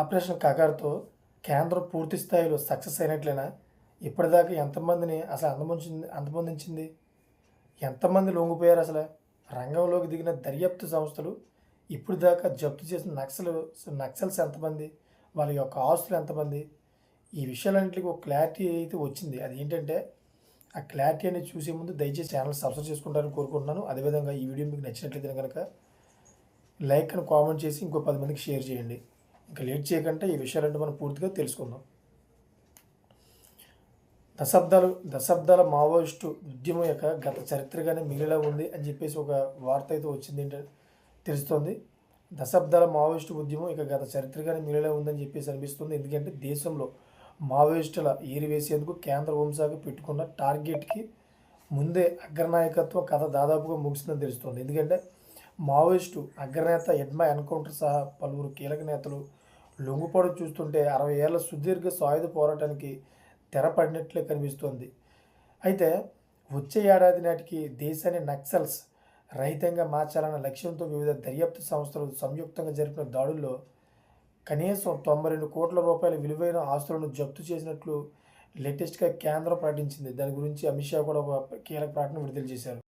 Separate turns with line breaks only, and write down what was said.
Operation కగారుతో కేంద్రం పూర్తి స్థాయిలో సక్సెస్ అయినట్లేనా? ఇప్పటిదాకా ఎంతమందిని అసలు అందమొంచింది అంతమొందించింది ఎంతమంది లొంగిపోయారు అసలు? రంగంలోకి దిగిన దర్యాప్తు సంస్థలు ఇప్పుడు దాకా జప్తు చేసిన నక్సలు నక్సల్స్ ఎంతమంది? వాళ్ళ యొక్క ఆస్తులు ఎంతమంది? ఈ విషయాలన్నింటికి ఒక క్లారిటీ అయితే వచ్చింది. అది ఏంటంటే ఆ క్లారిటీ అనేది చూసే ముందు దయచేసి ఛానల్ సబ్స్క్రైబ్ చేసుకుంటారని కోరుకుంటున్నాను. అదేవిధంగా ఈ వీడియో మీకు నచ్చినట్లయితే కనుక లైక్ అని కామెంట్ చేసి ఇంకో పది మందికి షేర్ చేయండి. ఇంకా లేట్ చేయకుండా ఈ విషయాలంటే మనం పూర్తిగా తెలుసుకుందాం. దశాబ్దాలు దశాబ్దాల మావోయిస్టు ఉద్యమం యొక్క గత చరిత్రగానే మిగిలిలా ఉంది అని చెప్పేసి ఒక వార్త అయితే వచ్చింది ఏంటంటే తెలుస్తోంది. దశాబ్దాల మావోయిస్టు ఉద్యమం ఇక గత చరిత్రగానే మిగిలిలా ఉందని చెప్పేసి అనిపిస్తుంది. ఎందుకంటే దేశంలో మావోయిస్టుల ఏరివేసేందుకు కేంద్ర హోంశాఖ పెట్టుకున్న టార్గెట్కి ముందే అగ్రనాయకత్వం కథ దాదాపుగా ముగిసిందని తెలుస్తోంది. ఎందుకంటే మావోయిస్టు అగ్రనేత ఎడ్మా ఎన్కౌంటర్ సహా పలువురు కీలక నేతలు లొంగుపడం చూస్తుంటే అరవై ఏళ్ళ సుదీర్ఘ సాయుధ పోరాటానికి తెరపడినట్లే కనిపిస్తోంది. అయితే వచ్చే ఏడాది నాటికి దేశాన్ని నక్సల్స్ రహితంగా మార్చాలన్న లక్ష్యంతో వివిధ దర్యాప్తు సంస్థలు సంయుక్తంగా జరిపిన దాడుల్లో కనీసం తొంభై రెండు కోట్ల రూపాయల విలువైన ఆస్తులను జప్తు చేసినట్లు లేటెస్ట్గా కేంద్రం ప్రకటించింది. దాని గురించి అమిత్ షా కూడా ఒక కీలక ప్రకటన విడుదల చేశారు.